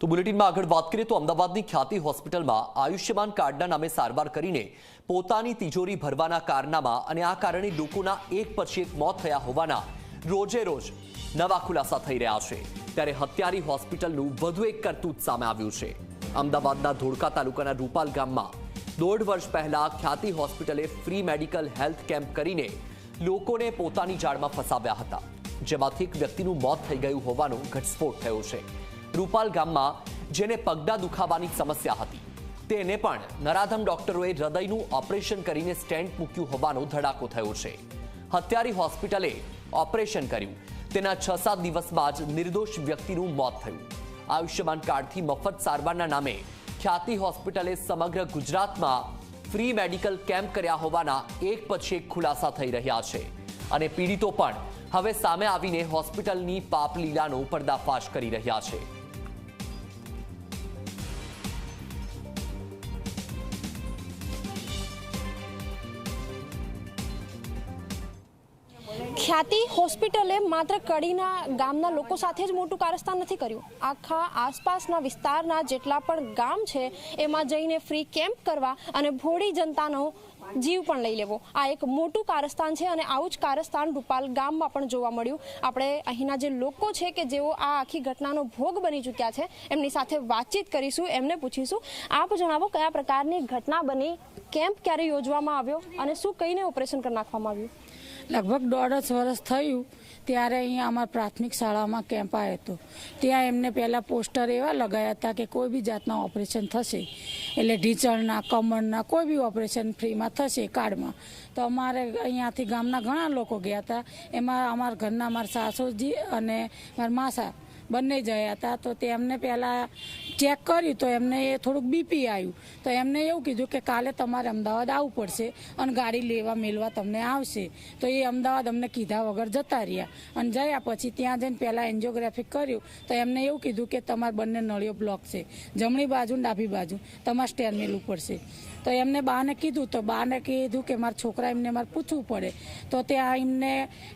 તો બુલેટિનમાં આગળ વાત કરીએ તો અમદાવાદની ખ્યાતિ હોસ્પિટલમાં આયુષ્યમાન કાર્ડના નામે સારવાર કરીને પોતાની તિજોરી ભરવાના કારનામાં અને આ કારણે લોકોના એક પછી એક મોત થયા હોવાના રોજે રોજ નવા ખુલાસા થઈ રહ્યા છે. ત્યારે હત્યારી હોસ્પિટલનું વધુ એક કરતૂત સામે આવ્યું છે. અમદાવાદના ધોળકા તાલુકાના રૂપાલ ગામમાં દોઢ વર્ષ પહેલા ખ્યાતિ હોસ્પિટલે ફ્રી મેડિકલ હેલ્થ કેમ્પ કરીને લોકોને પોતાની જાળમાં ફસાવ્યા હતા. જેમાંથી એક વ્યક્તિનું મોત થઈ ગયું હોવાનો ઘટસ્ફોટ થયો છે. રૂપાલ ગામમાં જેને પગડા દુખાવાની સમસ્યા હતી. તેને પણ નરાધમ ડોક્ટરોએ હૃદયનું ઓપરેશન કરીને સ્ટેન્ટ મૂક્યું હોવાનો ધડાકો થયો છે. હત્યારી હોસ્પિટલે ઓપરેશન કર્યું. તેના છ સાત દિવસમાં જ નિર્દોષ વ્યક્તિનું મોત થયું. આયુષ્યમાન કાર્ડથી મફત સારવારના નામે ખ્યાતિ હોસ્પિટલે સમગ્ર ગુજરાતમાં ફ્રી મેડિકલ કેમ્પ કર્યા હોવાના એક પછી એક ખુલાસા થઈ રહ્યા છે. અને પીડિતો પણ હવે સામે આવીને હોસ્પિટલની પાપલીલાનો પર્દાફાશ કરી રહ્યા છે. ખ્યાતિ હોસ્પિટલે માત્ર કડીના ગામના લોકો સાથે જ મોટું કારસ્તાન નથી કર્યું. આખા આસપાસના વિસ્તારના જેટલા પણ ગામ છે, એમાં જઈને ફ્રી કેમ્પ કરવા અને ભોળી જનતાનો જીવ પણ લઈ લેવો. આ એક મોટું કારસ્તાન છે અને આવું જ કારસ્તાન રૂપાલ ગામમાં પણ જોવા મળ્યું. આપણે અહીંના જે લોકો છે કે જેઓ આ આખી ઘટનાનો ભોગ બની ચૂક્યા છે, એમની સાથે વાતચીત કરીશું, એમને પૂછીશું. આપ જણાવો કયા પ્રકારની ઘટના બની, કેમ્પ ક્યારે યોજવામાં આવ્યો અને શું કહીને ઓપરેશન કરી નાખવામાં આવ્યું? લગભગ દોઢ વર્ષ થયું ત્યારે અહીંયા અમારા પ્રાથમિક શાળામાં કેમ્પ આવ્યો હતો. ત્યાં એમને પહેલાં પોસ્ટર એવા લગાવ્યા હતા કે કોઈ બી જાતના ઓપરેશન થશે. એટલે ઢીચળના કમરના, કોઈ બી ઓપરેશન ફ્રીમાં થશે કાર્ડમાં. તો અમારે અહીંયાથી ગામના ઘણા લોકો ગયા હતા. એમાં અમારા ઘરના મારા સાસુજી અને મારા માસા બંને જયા હતા. તો તેમને પહેલાં ચેક કર્યું તો એમને એ થોડુંક બીપી આવ્યું તો એમને એવું કીધું કે કાલે તમારે અમદાવાદ આવવું પડશે અને ગાડી લેવા મેળવા તમને આવશે. તો એ અમદાવાદ અમને કીધા વગર જતા રહ્યા. અને જયા પછી ત્યાં જઈને પહેલાં એન્જિયોગ્રાફી કર્યું. તો એમને એવું કીધું કે તમારે બંને નળીઓ બ્લોક છે. જમણી બાજુ ડાભી બાજુ. તમારે સ્ટેન્ડ મેળવું પડશે. તો એમને બાને કીધું તો બાને કીધું કે મારા છોકરા એમને મારે પૂછવું પડે. તો ત્યાં એમને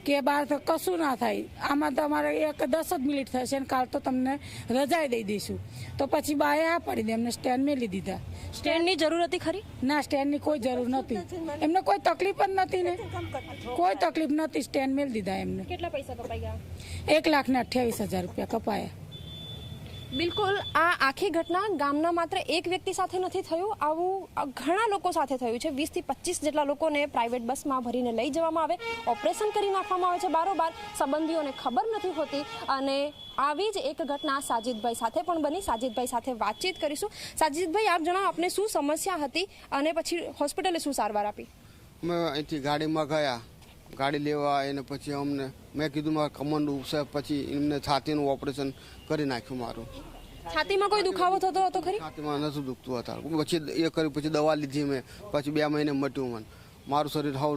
કે બાર તો કશું ના થાય. આમાં તમારે એક દસ જ મિનિટ થશે ને કાલ તો તમને રજાઈ દઈ દઈશું. તો પછી બાએ આ પડી દે એમને સ્ટેન્ડ મેલી દીધા. સ્ટેન્ડની જરૂર હતી ખરી? ના સ્ટેન્ડની કોઈ જરૂર નથી એમને કોઈ તકલીફ જ નથી ને. કોઈ તકલીફ નથી સ્ટેન્ડ મેલી દીધા એમને. કેટલા પૈસા કપાઈ ગયા? એક લાખ ને અઠ્યાવીસ હજાર રૂપિયા કપાયા. બિલકુલ, આ આખી ઘટના ગામના માત્ર એક વ્યક્તિ સાથે નથી થયું, આવું ઘણા લોકો સાથે થયું છે. વીસથી પચીસ જેટલા લોકોને પ્રાઇવેટ બસમાં ભરીને લઈ જવામાં આવે. ઓપરેશન કરી નાખવામાં આવે છે બારોબાર. સંબંધીઓને ખબર નથી હોતી અને આવી જ એક ઘટના સાજિદભાઈ સાથે પણ બની. સાજિદભાઈ સાથે વાતચીત કરીશું. સાજિદભાઈ, આપ જણાવો, આપને શું સમસ્યા હતી અને પછી હોસ્પિટલે શું સારવાર આપી? અમે અહીંથી ગાડીમાં ગયા. ગાડી લેવા એને પછી અમને મેં કીધું મારે કમંડ ઉપસે પછી એમને છાતીનું ઓપરેશન કરી નાખ્યું મારું. છાતીમાં કોઈ દુખાવો થતો હતો ખરી? છાતીમાં નથી દુખતું હતા પછી એ કર્યું પછી દવા લીધી મેં. પછી બે મહિને મટ્યું મને. મારું શરીર હાવ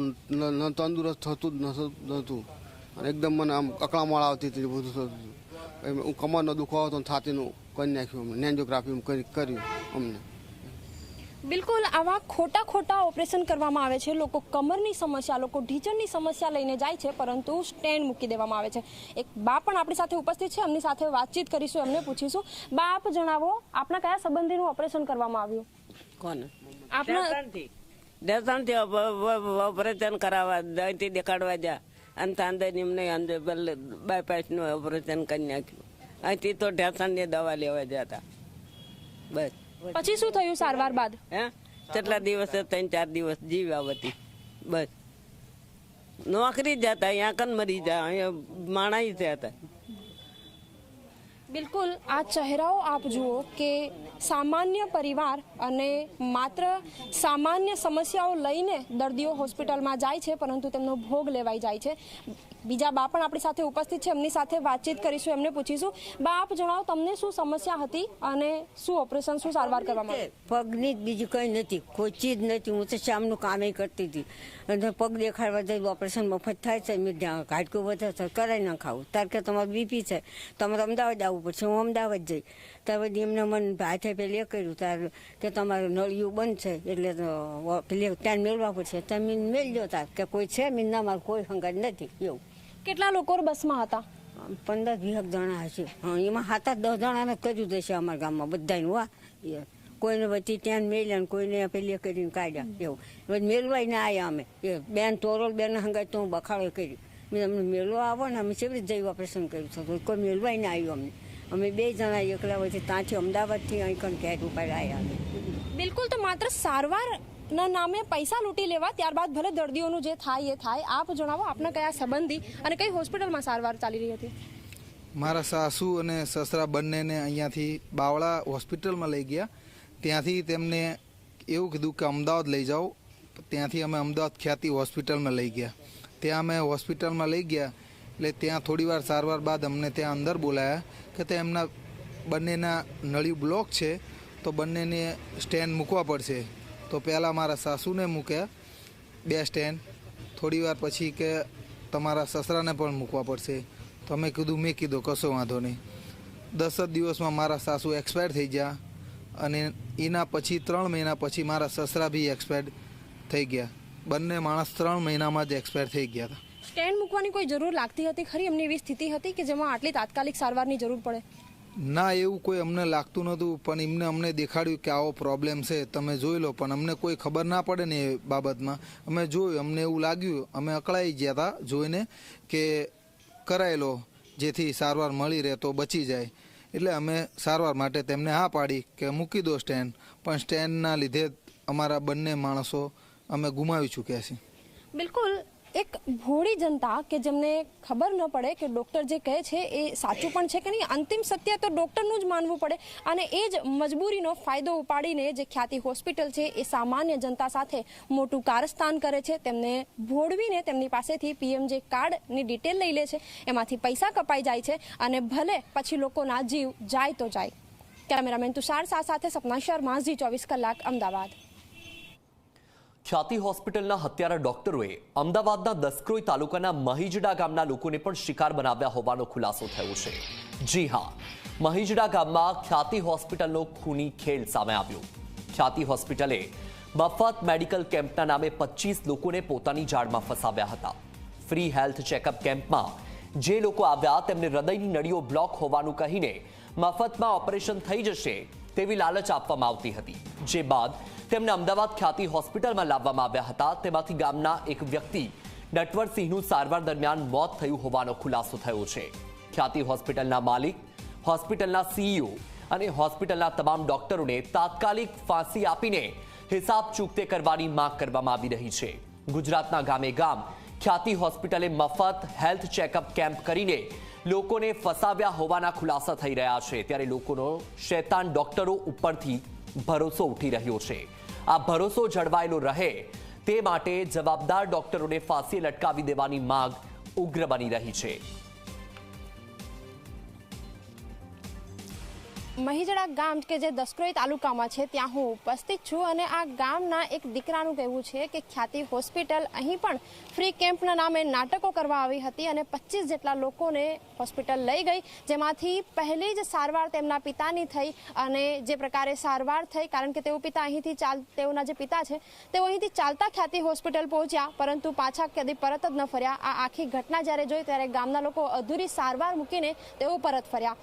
તંદુરસ્ત થતું જ નથી નહોતું. અને એકદમ મને આમ અકળામણ આવતી હતી બધું થતું હતું. હું કમરનો દુખાવો હતો છાતીનું કરી નાખ્યું અમને નેન્જોગ્રાફી કરી કર્યું અમને. બિલકુલ આવા ખોટા ખોટા ઓપરેશન કરવામાં આવે છે. લોકો કમરની સમસ્યા લોકો ઢીચણની સમસ્યા લઈને જાય છે પરંતુ સ્ટેન્ડ મૂકી દેવામાં આવે છે. એક બા પણ આપણી સાથે ઉપસ્થિત છે. એમની સાથે વાતચીત કરીશું એમને પૂછીશું. બા આપ જણાવો આપના કયા સંબંધીનું ઓપરેશન કરવામાં આવ્યું? કોને આપના દર્શનથી દર્શનથી ઓપરેશન કરાવવા દહીંથી દેખાડવા જા. અને તાંદે નિમને અંદર બાયપાસનું ઓપરેશન કરી નાખ્યું. અહીંથી તો ઢેસણની દવા લેવા જતા. બસ. પછી શું થયું સારવાર બાદ? હે? કેટલા દિવસ ત્રણ ચાર દિવસ જીવ્યા હતી બસ. નોકરી જતા અહીંયા કન મરી જા અહીંયા માણાઈ હતા. બિલકુલ આ ચહેરાઓ આપ જુઓ કે સામાન્ય પરિવાર અને માત્ર સામાન્ય સમસ્યાઓ લઈને દર્દીઓ હોસ્પિટલમાં જાય છે પરંતુ તેમનો ભોગ લેવાઈ જાય છે. બીજા બા પણ આપણી સાથે ઉપસ્થિત છે એમની સાથે વાતચીત કરીશું એમને પૂછીશું. બા આપ જણાવો તમને શું સમસ્યા હતી અને શું ઓપરેશન શું સારવાર કરવામાં આવી? પગની જ બીજું કંઈ નથી કોઈ ચીજ નથી. હું તો શામનું કામે કરતી હતી. અને પગ દેખાડવા જઈ ઓપરેશન મફત થાય છે મેં ત્યાં ઘાટકું વધે છે કરાવી ના ખાવું. તાર કે તમારું બીપી છે તમારે અમદાવાદ આવવું પડશે હું અમદાવાદ જઈ. ત્યાર પછી એમને મને હાથે પેલી એ કર્યું તાર કે તમારું નળિયું બંધ છે એટલે પેલી ત્યાં મેળવા પડશે. તમે મેળજો તાર કે કોઈ છે મારે કોઈ હંગાત નથી એવું. કેટલા લોકો બસમાં હતા? પંદર વીસ જણા હશે. એમાં આઠ દસ જણાને કર્યું જશે અમારા ગામમાં બધાને એ કોઈને વચ્ચે ત્યાં મેલ્યા ને કોઈને પેલી કરીને કાઢ્યા એવું. પછી મેળવાય ને આવ્યા અમે. એ બેન તોરોલ બેન હંગાય તો હું બખાડો કર્યું. મેં અમને મેલવા આવો ને અમે કેવી રીતે જઈ ઓપરેશન કર્યું હતું કોઈ મેળવાય ને આવ્યું અમને. અમે બે જણા એકલા વચ્ચે ત્યાંથી અમદાવાદથી અહીં કણ કેટ ઉપર આવ્યા બિલકુલ તો માત્ર સારવારના નામે પૈસા લૂંટી લેવા, ત્યારબાદ ભલે દર્દીઓનું જે થાય, એ થાય. આપ જણાવો, આપના કયા સંબંધી અને કઈ હોસ્પિટલમાં સારવાર ચાલી રહી હતી? મારા સાસુ અને સસરા બંનેને અહીંયાથી બાવળા હોસ્પિટલમાં લઈ ગયા. ત્યાંથી તેમને એવું કીધું કે અમદાવાદ લઈ જાઓ. ત્યાંથી અમે અમદાવાદ ખ્યાતિ હોસ્પિટલમાં લઈ ગયા. ત્યાં અમે હોસ્પિટલમાં લઈ ગયા એટલે ત્યાં થોડીવાર સારવાર બાદ અમને ત્યાં અંદર બોલાયા કે તે એમના બંનેના નળી બ્લોક છે, તો બંનેને સ્ટેન્ડ મૂકવા પડશે. તો પહેલાં મારા સાસુને મૂક્યા બે સ્ટેન્ડ. થોડી વાર પછી કે તમારા સસરાને પણ મૂકવા પડશે. તો અમે કીધું, મેં કીધું, કશો વાંધો નહીં. દસ જ દિવસમાં મારા સાસુ એક્સપાયર થઈ ગયા અને એના પછી ત્રણ મહિના પછી મારા સસરા બી એક્સપાયર થઈ ગયા. બંને માણસ ત્રણ મહિનામાં જ એક્સપાયર થઈ ગયા હતા. સ્ટેન્ડ મૂકવાની કોઈ જરૂર લાગતી હતી ખરી? એમની એવી સ્થિતિ હતી કે જેમાં આટલી તાત્કાલિક સારવારની જરૂર પડે? ના, એવું કોઈ અમને લાગતું નહોતું, પણ એમને અમને દેખાડ્યું કે આવો પ્રોબ્લેમ છે, તમે જોઈ લો. પણ અમને કોઈ ખબર ના પડે ને એ બાબતમાં. અમે જોયું, અમને એવું લાગ્યું. અમે અકળાઈ ગયા હતા જોઈને કે કરાવી લો, જેથી સારવાર મળી રહે તો બચી જાય. એટલે અમે સારવાર માટે તેમને હા પાડી કે મૂકી દો સ્ટેન્ડ. પણ સ્ટેન્ડના લીધે અમારા બંને માણસો અમે ગુમાવી ચૂક્યા છીએ. બિલકુલ. એક ભોળી જનતા કે જેમને ખબર ન પડે કે ડૉક્ટર જે કહે છે એ સાચું પણ છે કે નહીં? અંતિમ સત્ય તો ડૉક્ટરનું જ માનવું પડે. અને એ જ મજબૂરીનો ફાયદો ઉપાડીને જે ખ્યાતિ હોસ્પિટલ છે એ સામાન્ય જનતા સાથે મોટું કારસ્તાન કરે છે. તેમને ભોળવીને તેમની પાસેથી પીએમ જે કાર્ડની ડિટેલ લઈ લે છે. એમાંથી પૈસા કપાઈ જાય છે અને ભલે પછી લોકોના જીવ જાય તો જાય. કેમેરામેન તુષાર શાહ સાથે સપના શર્મા, ઝી ચોવીસ કલાક, અમદાવાદ. ખ્યાતિ હોસ્પિટલના હત્યારા ડોક્ટરોએ અમદાવાદના દસક્રોઈ તાલુકાના મહીજડા ગામના લોકોને પણ શિકાર બનાવ્યા હોવાનો ખુલાસો થયો છે. જી હા, મહીજડા ગામમાં ખ્યાતિ હોસ્પિટલનો ખૂની ખેલ સામે આવ્યો. ખ્યાતિ હોસ્પિટલે મફત મેડિકલ કેમ્પના નામે પચીસ લોકોને પોતાની જાળમાં ફસાવ્યા હતા. ફ્રી હેલ્થ ચેકઅપ કેમ્પમાં જે લોકો આવ્યા તેમને હૃદયની નળીઓ બ્લોક હોવાનું કહીને મફતમાં ઓપરેશન થઈ જશે તેવી લાલચ આપવામાં આવતી હતી. જે બાદ તેમને અમદાવાદ ખ્યાતિ હોસ્પિટલમાં લાવવામાં આવ્યા હતા. તેમાંથી ગામના એક વ્યક્તિ નટવરસિંહનું સારવાર દરમિયાન મોત થયું હોવાનો ખુલાસો થયો છે. ખ્યાતિ હોસ્પિટલના માલિક, હોસ્પિટલના સીઈઓ અને હોસ્પિટલના તમામ ડોક્ટરોને તાત્કાલિક ફાંસી આપીને હિસાબ ચૂકતે કરવાની માંગ કરવામાં આવી રહી છે. ગુજરાતના ગામે ગામ ખ્યાતિ હોસ્પિટલે મફત હેલ્થ ચેકઅપ કેમ્પ કરીને લોકોને ફસાવ્યા હોવાના ખુલાસા થઈ રહ્યા છે. ત્યારે લોકોનો શેતાન ડોક્ટરો ઉપરથી ભરોસો ઉઠી રહ્યો છે. આ ભરોસો જળવાયેલો રહે તે માટે જવાબદાર ડોક્ટરોને ફાંસી લટકાવી દેવાની માંગ ઉગ્ર બની રહી છે. મહીજડા ગામ કે જે દસક્રોઈ તાલુકામાં છે, ત્યાં હું ઉપસ્થિત છું અને આ ગામના એક દીકરાનું કહેવું છે કે ખ્યાતિ હોસ્પિટલ અહીં પણ ફ્રી કેમ્પના નામે નાટકો કરવા આવી હતી અને પચીસ જેટલા લોકોને હોસ્પિટલ લઈ ગઈ, જેમાંથી પહેલી જ સારવાર તેમના પિતાની થઈ અને જે પ્રકારે સારવાર થઈ, કારણ કે તેઓ પિતા અહીંથી ચાલ, તેઓના જે પિતા છે, તેઓ અહીંથી ચાલતા ખ્યાતિ હોસ્પિટલ પહોંચ્યા, પરંતુ પાછા કદી પરત જ ન ફર્યા. આ આખી ઘટના જ્યારે જોઈ, ત્યારે ગામના લોકો અધૂરી સારવાર મૂકીને તેઓ પરત ફર્યા.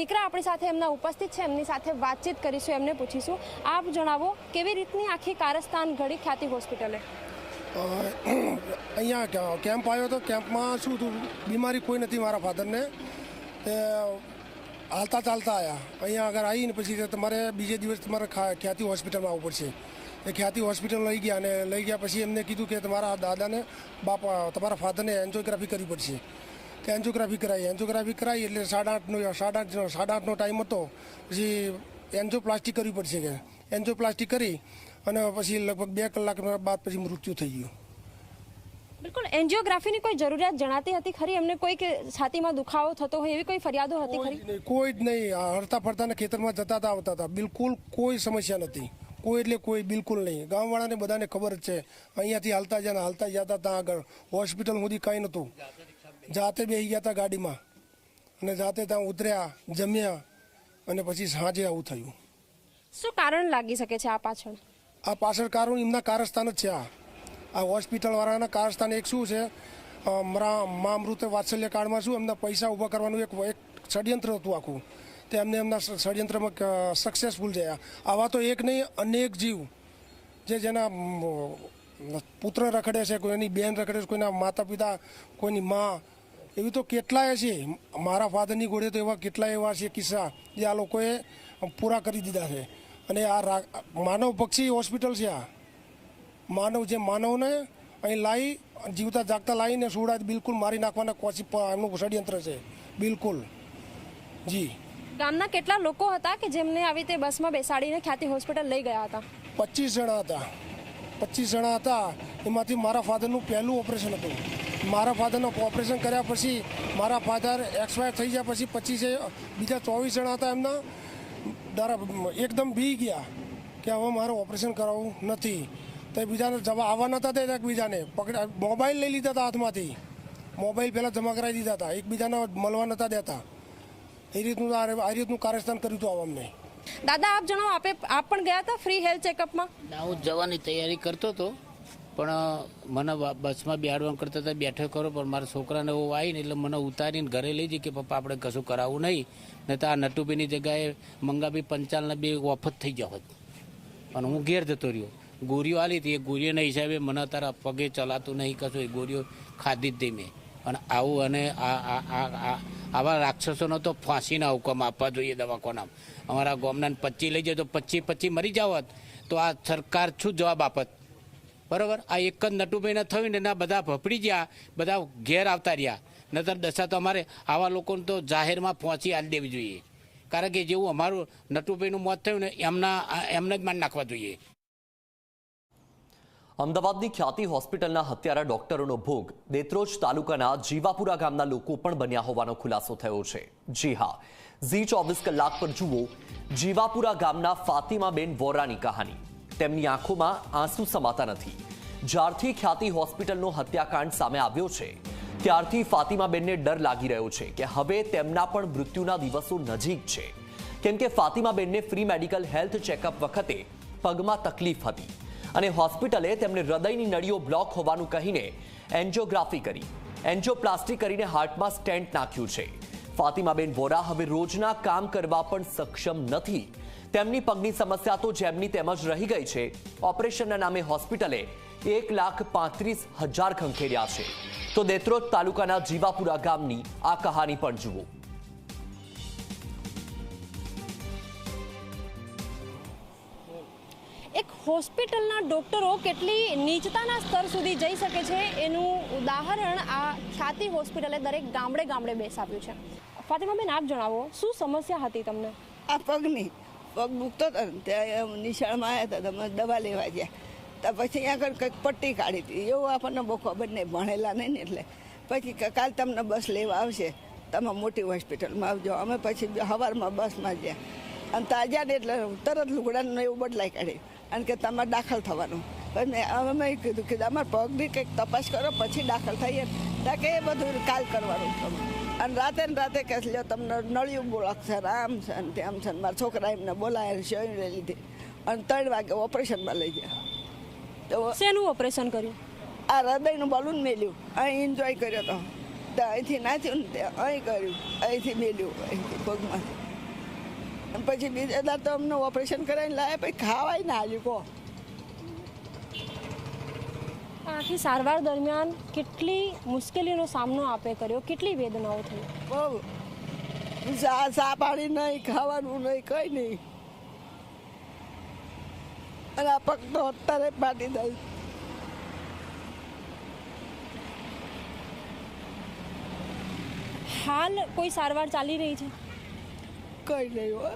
દીકરા આપણી સાથે એમના ઉપસ્થિત છે, એમની સાથે વાતચીત કરીશું, એમને પૂછીશું. આપ જણાવો, કેવી રીતની આખી કારસ્તાન ઘડી ખ્યાતિ હોસ્પિટલે? અહીંયા કેમ્પ આવ્યો હતો કેમ્પમાં શું હતું? બીમારી કોઈ નથી મારા ફાધરને. તે હાલતા ચાલતા આવ્યા અહીંયા આગળ આવીને પછી તમારે બીજે દિવસ તમારે ખ્યાતિ હોસ્પિટલમાં આવવું પડશે. એ ખ્યાતિ હોસ્પિટલ લઈ ગયા અને લઈ ગયા પછી એમને કીધું કે તમારા દાદાને બાપા, તમારા ફાધરને એન્જિયોગ્રાફી કરવી પડશે. કે એન્જિયોગ્રાફી કરાવી એન્જિયોગ્રાફી કરાવી એટલે સાડા આઠનો સાડા આઠ સાડા આઠનો ટાઈમ હતો પછી એન્જિયોપ્લાસ્ટી કરવી પડશે કે. એન્જિયોપ્લાસ્ટી કરી અને પછી લગભગ બે કલાક બાદ પછી મૃત્યુ થઈ ગયું. બિલકુલ એન્જિયોગ્રાફીની કોઈ જરૂરિયાત જણાતી હતી ખરી? એમને કોઈ કે છાતીમાં દુખાવો થતો હોય એવી કોઈ ફરિયાદો હતી ખરી? નહીં, કોઈ જ નહીં. હરતા ફરતાને ખેતરમાં જતા હતા આવતા હતા બિલકુલ કોઈ સમસ્યા નથી. કોઈ એટલે કોઈ બિલકુલ નહીં. ગામવાળાને બધાને ખબર જ છે. અહીંયાથી હાલતા જ્યાં હાલતા જતા ત્યાં આગળ. હોસ્પિટલ સુધી કાંઈ નહોતું. જાતે બેસી ગયા હતા ગાડીમાં. અને જાતે ત્યાં ઉતર્યા જમ્યા અને પછી સાંજે આવું થયું. શું કારણ લાગી શકે છે આ પાછળ? આ પાછળ કારણ એમના કારસ્થાન જ છે આ. આ હોસ્પિટલવાળાના કારસ્થાન એક શું છે? મા અમૃત વાત્સલ્ય કાળમાં શું એમના પૈસા ઊભા કરવાનું એક એક ષડયંત્ર હતું આખું. તે એમને એમના ષડયંત્રમાં સક્સેસફુલ થયા આવા તો એક નહીં અનેક જીવ જે જેના પુત્ર રખડે છે કોઈની બેન રખડે છે કોઈના માતા પિતા કોઈની મા એવી તો કેટલાય છે. મારા ફાધરની ઘોડે તો એવા કેટલાય એવા છે કિસ્સા જે આ લોકોએ પૂરા કરી દીધા છે. અને આ માનવ પક્ષી હોસ્પિટલ છે આ. માનવ જે માનવને અહીં લાવી જીવતા જાગતા લાવીને સુડા બિલકુલ મારી નાખવાના કોશી એમનું ષડયંત્ર છે. બિલકુલ. જી. ગામના કેટલા લોકો હતા કે જેમને આવી રીતે બસમાં બેસાડીને ખ્યાતિ હોસ્પિટલ લઈ ગયા હતા? પચીસ જણા હતા. પચીસ જણા હતા. એમાંથી મારા ફાધરનું પહેલું ઓપરેશન હતું. મારા ફાધરનું ઓપરેશન કર્યા પછી મારા ફાધર એક્સપાયર થઈ ગયા પછી પચીસે બીજા ચોવીસ જણા હતા એમના. ડરા એકદમ બી ગયા કે હવે મારે ઓપરેશન કરાવવું નથી. તો બીજાને જવા આવવા નહોતા દેતા એકબીજાને. પકડા મોબાઈલ લઈ લીધા હતા હાથમાંથી. મોબાઈલ પહેલાં જમા કરાવી દીધા હતા. એકબીજાને મળવા નહોતા દેતા. એ રીતનું આ આ રીતનું કાર્યસ્થાન કર્યું હતું અમને. દાદા આપ જણાવો આપે આપ પણ ગયા હતા ફ્રી હેલ્થ ચેકઅપમાં હું જવાની તૈયારી કરતો હતો. પણ, મને બસમાં બેહાડવાનું કરતા હતા બેઠો કરો, પણ મારા છોકરાને એવું આવીને એટલે મને ઉતારીને ઘરે લઈ જઈ કે, પપ્પા, આપણે કશું કરાવવું નહીં. નહીં તો આ નટુબીની જગ્યાએ મંગાબી પંચાલના બે વફત થઈ ગયા અને હું ઘેર જતો રહ્યો. ગોળીઓ આલી હતી. એ ગોળીઓના હિસાબે મને તારા પગે ચલાતું નહીં, કશું. એ ગોળીઓ ખાધી જ મેં. અને આવું અને આવા રાક્ષસોનો તો ફાંસીના હુકમ આપવા જોઈએ દવાખાનામાં. અમારા ગામના પચી લઈ જાય તો પચી પચી મરી જાવત તો આ સરકાર શું જવાબ આપત? બરાબર? આ એક જ નટુભાઈને થયું ને એના બધા ભપડી ગયા, બધા ઘેર આવતા રહ્યા. નતર દશા તો અમારે આવા લોકોને તો જાહેરમાં પહોંચી આલી દેવી જોઈએ. કારણ કે જેવું અમારું નટુભાઈનું મોત થયું ને એમના, એમને જ માન નાખવા જોઈએ. અમદાવાદની ખ્યાતિ હોસ્પિટલના હત્યારા ડોક્ટરોનો ભોગ. દેત્રોજ તાલુકાના જીવાપુરા ગામના લોકો પણ બન્યા હોવાનો ખુલાસો થયો છે. જી હા, ઝી ચોવીસ કલાક પર જુઓ જીવાપુરા ગામના ફાતિમાબેન વોરાની કહાની. તેમની આંખોમાં આંસુ સમાતા નથી. જ્યારથી ખ્યાતિ હોસ્પિટલનો હત્યાકાંડ સામે આવ્યો છે, ત્યારથી ફાતિમાબેનને ડર લાગી રહ્યો છે કે હવે તેમના પણ મૃત્યુના દિવસો નજીક છે. કેમ કે ફાતિમાબેનને ફ્રી મેડિકલ હેલ્થ ચેકઅપ વખતે પગમાં તકલીફ હતી અને હોસ્પિટલે તેમને હૃદયની નળીઓ બ્લોક હોવાનું કહીને એન્જિયોગ્રાફી કરી, એન્જિયોપ્લાસ્ટી કરીને હાર્ટમાં સ્ટેન્ટ નાખ્યું છે. ફાતિમાબેન વોરા હવે રોજના કામ કરવા પણ સક્ષમ નથી. તેમની પગની સમસ્યા તો જેમની તેમજ રહી ગઈ છે. ઓપરેશનના નામે હોસ્પિટલે એક લાખ પાંત્રીસ હજાર ખંખેર્યા છે. તો દેત્રોજ તાલુકાના જીવાપુરા ગામની આ કહાની પણ જુઓ. એક હોસ્પિટલના ડોક્ટરો કેટલી નીચતાના સ્તર સુધી જઈ શકે છે એનું ઉદાહરણ આ ખ્યાતિ હોસ્પિટલે દરેક ગામડે ગામડે બેસાવ્યું છે. ફાતિમાબેન આપ જણાવો શું સમસ્યા હતી તમને? આ પગની પગ દુખતો હતો ને ત્યાં નિશાળમાં આવ્યા હતા તમે દવા લેવા ગયા. તો પછી અહીંયા આગળ કંઈક પટ્ટી કાઢી હતી. એવું આપણને બહુ ખબર નહીં, ભણેલા નહીં ને એટલે. પછી કાલ તમને બસ લેવા આવશે. તમે મોટી હોસ્પિટલમાં આવજો. અમે પછી સવારમાં બસમાં ગયા. અને તાજા ને એટલે તરત લુગડાનું એવું બદલાઈ કાઢ્યું. અને કે તમારે દાખલ થવાનું. પછી મેં હવે મેં કીધું કે અમારા પગની કંઈક તપાસ કરો, પછી દાખલ થઈએ. ને ત્યાં કે એ બધું કાલ કરવાનું. તમે અને રાતે ને રાતે કે લ્યો તમને નળિયું છે આમ છે ને તેમ છે ને મારા છોકરા એમને બોલાય શરીરે લીધે. અને ત્રણ વાગે ઓપરેશનમાં લઈ ગયા. તો શેનું ઓપરેશન કર્યું? આ હૃદયનું બલૂન મેલ્યું. અહીં એન્જોય કર્યો તો. તો અહીંથી નાચ્યું ને તે અહીં કર્યું. અહીંથી મેલ્યું અહીંથી પગમાં પછી બીજા તો અમને ઓપરેશન કરાવીને લાવ્યા પછી ખાવાય ના હાલ્યું કહો. આખી સારવાર દરમિયાન કેટલી મુશ્કેલીનો સામનો આપે કર્યો? કેટલી વેદનાઓ થઈ? બહુ. ચા પાણી નહીં ખાવાનું નહીં કંઈ નહીં. અને આ પગ તો અત્યારે પાટી દઈ. હાલ કોઈ સારવાર ચાલી રહી છે? કંઈ નહીં હો.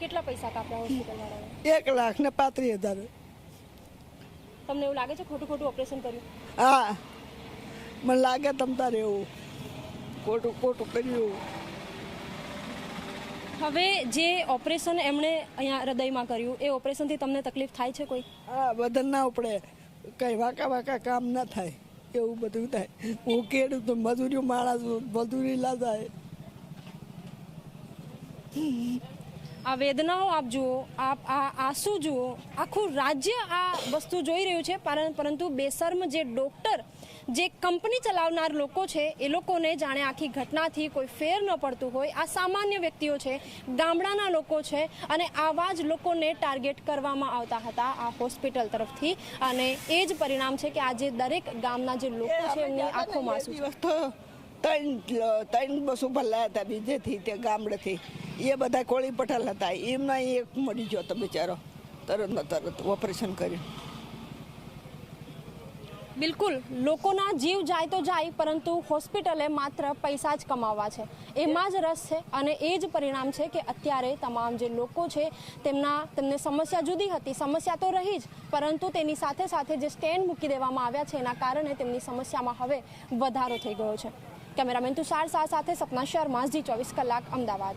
કેટલા પૈસા કાપ્યા હોસ્પિટલ એક લાખ ને પાંત્રીસ હજાર. તમને એવું લાગે છે ખોટું ખોટું ઓપરેશન કર્યું? હા. મને લાગે તમ તારે એવું ખોટું ખોટું કર્યું. હવે જે ઓપરેશન એમણે અહીંયા હૃદયમાં કર્યું એ ઓપરેશનથી તમને તકલીફ થાય છે કોઈ? હા બદન ના ઉપડે. કઈ વાંકા વાંકા કામ ના થાય. એવું બધું થાય. હું કેડું તો મજૂરી માણસ મજૂરી લા જાય આ વેદનાઓ આપ જુઓ આપ આ આંસુ જુઓ આખું રાજ્ય આ વસ્તુ જોઈ રહ્યું છે પાર- પરંતુ બેશર્મ જે ડોક્ટર જે કંપની ચલાવનાર લોકો છે એ લોકોને જાણે આખી ઘટનાથી કોઈ ફેર ન પડતું હોય. આ સામાન્ય વ્યક્તિઓ છે ગામડાના લોકો છે અને આવા જ લોકોને ટાર્ગેટ કરવામાં આવતા હતા આ હોસ્પિટલ તરફથી. અને એ જ પરિણામ છે કે આજે દરેક ગામના જે લોકો છે એમની આંખોમાં આંસુ ત્રણ ત્રણ બસો ભરલાયા હતા બીજેથી તે ગામડેથી. એ બધા કોળી પટેલ હતા. એમના એક મળી ગયો હતો બિચારો. તરત તરત ઓપરેશન કર્યું. બિલકુલ. લોકોના જીવ જાય તો જાય, પરંતુ હોસ્પિટલે માત્ર પૈસા જ કમાવવા છે. એમાં જ રસ છે અને એ જ પરિણામ છે કે અત્યારે તમામ જે લોકો છે, તેમના, તેમને સમસ્યા જુદી હતી. સમસ્યા તો રહી જ, પરંતુ તેની સાથે સાથે જે સ્ટેન્ડ મૂકી દેવામાં આવ્યા છે, એના કારણે તેમની સમસ્યામાં હવે વધારો થઈ ગયો છે. કેમેરામેન તુષાર શાહ સાથે સપના શર્મા ઝી ચોવીસ કલાક અમદાવાદ.